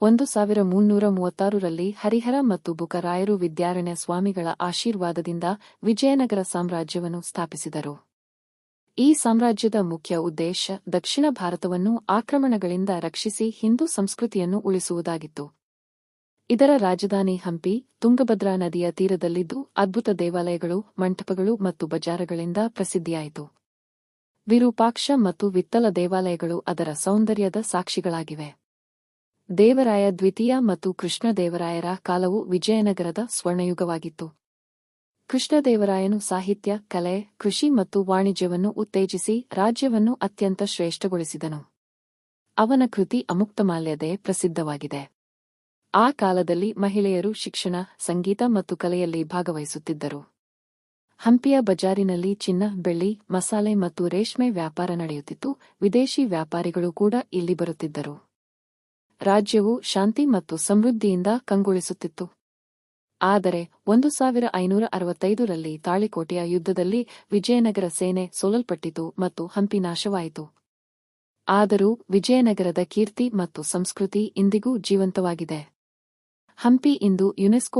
ಒಂದು ಸಾವಿರ ಮುನ್ನೂರ ಮೂವತ್ತಾರರಲ್ಲಿ ಹರಿಹರ ಮತ್ತು ಬುಕರಾಯರು ವಿದ್ಯಾರಣ್ಯ ಸ್ವಾಮಿಗಳ ಆಶೀರ್ವಾದದಿಂದ ವಿಜಯನಗರ ಸಾಮ್ರಾಜ್ಯವನ್ನು ಸ್ಥಾಪಿಸಿದರು. ಈ ಸಾಮ್ರಾಜ್ಯದ ಮುಖ್ಯ ಉದ್ದೇಶ ದಕ್ಷಿಣ ಭಾರತವನ್ನು ಆಕ್ರಮಣಗಳಿಂದ ರಕ್ಷಿಸಿ ಹಿಂದೂ ಸಂಸ್ಕೃತಿಯನ್ನು ಉಳಿಸುವುದಾಗಿತ್ತು. ಇದರ ರಾಜಧಾನಿ ಹಂಪಿ, ತುಂಗಭದ್ರಾ ನದಿಯ ತೀರದಲ್ಲಿದ್ದು ಅದ್ಭುತ ದೇವಾಲಯಗಳು, ಮಂಟಪಗಳು ಮತ್ತು ಬಜಾರಗಳಿಂದ ಪ್ರಸಿದ್ಧಿಯಾಯಿತು. ವಿರೂಪಾಕ್ಷ ಮತ್ತು ವಿತ್ತಲ ದೇವಾಲಯಗಳು ಅದರ ಸೌಂದರ್ಯದ ಸಾಕ್ಷಿಗಳಾಗಿವೆ. ದೇವರಾಯ ದ್ವಿತೀಯ ಮತ್ತು ಕೃಷ್ಣದೇವರಾಯರ ಕಾಲವು ವಿಜಯನಗರದ ಸ್ವರ್ಣಯುಗವಾಗಿತ್ತು. ಕೃಷ್ಣದೇವರಾಯನು ಸಾಹಿತ್ಯ, ಕಲೆ, ಕೃಷಿ ಮತ್ತು ವಾಣಿಜ್ಯವನ್ನು ಉತ್ತೇಜಿಸಿ ರಾಜ್ಯವನ್ನು ಅತ್ಯಂತ ಶ್ರೇಷ್ಠಗೊಳಿಸಿದನು. ಅವನ ಕೃತಿ ಅಮುಕ್ತಮಾಲ್ಯದೇ ಪ್ರಸಿದ್ಧವಾಗಿದೆ. ಆ ಕಾಲದಲ್ಲಿ ಮಹಿಳೆಯರು ಶಿಕ್ಷಣ, ಸಂಗೀತ ಮತ್ತು ಕಲೆಯಲ್ಲಿ ಭಾಗವಹಿಸುತ್ತಿದ್ದರು. ಹಂಪಿಯ ಬಜಾರಿನಲ್ಲಿ ಚಿನ್ನ, ಬೆಳ್ಳಿ, ಮಸಾಲೆ ಮತ್ತು ರೇಷ್ಮೆ ವ್ಯಾಪಾರ ನಡೆಯುತ್ತಿತ್ತು. ವಿದೇಶಿ ವ್ಯಾಪಾರಿಗಳು ಕೂಡ ಇಲ್ಲಿ ಬರುತ್ತಿದ್ದರು. ರಾಜ್ಯವು ಶಾಂತಿ ಮತ್ತು ಸಮೃದ್ಧಿಯಿಂದ ಕಂಗೊಳಿಸುತ್ತಿತ್ತು. ಆದರೆ, ಒಂದು ಸಾವಿರ ಐನೂರ ಅರವತ್ತೈದರಲ್ಲಿ ತಾಳಿಕೋಟೆಯ ಯುದ್ಧದಲ್ಲಿ ವಿಜಯನಗರ ಸೇನೆ ಸೋಲಲ್ಪಟ್ಟಿತು ಮತ್ತು ಹಂಪಿ ನಾಶವಾಯಿತು. ಆದರೂ, ವಿಜಯನಗರದ ಕೀರ್ತಿ ಮತ್ತು ಸಂಸ್ಕೃತಿ ಇಂದಿಗೂ ಜೀವಂತವಾಗಿದೆ. ಹಂಪಿ ಇಂದು ಯುನೆಸ್ಕೋ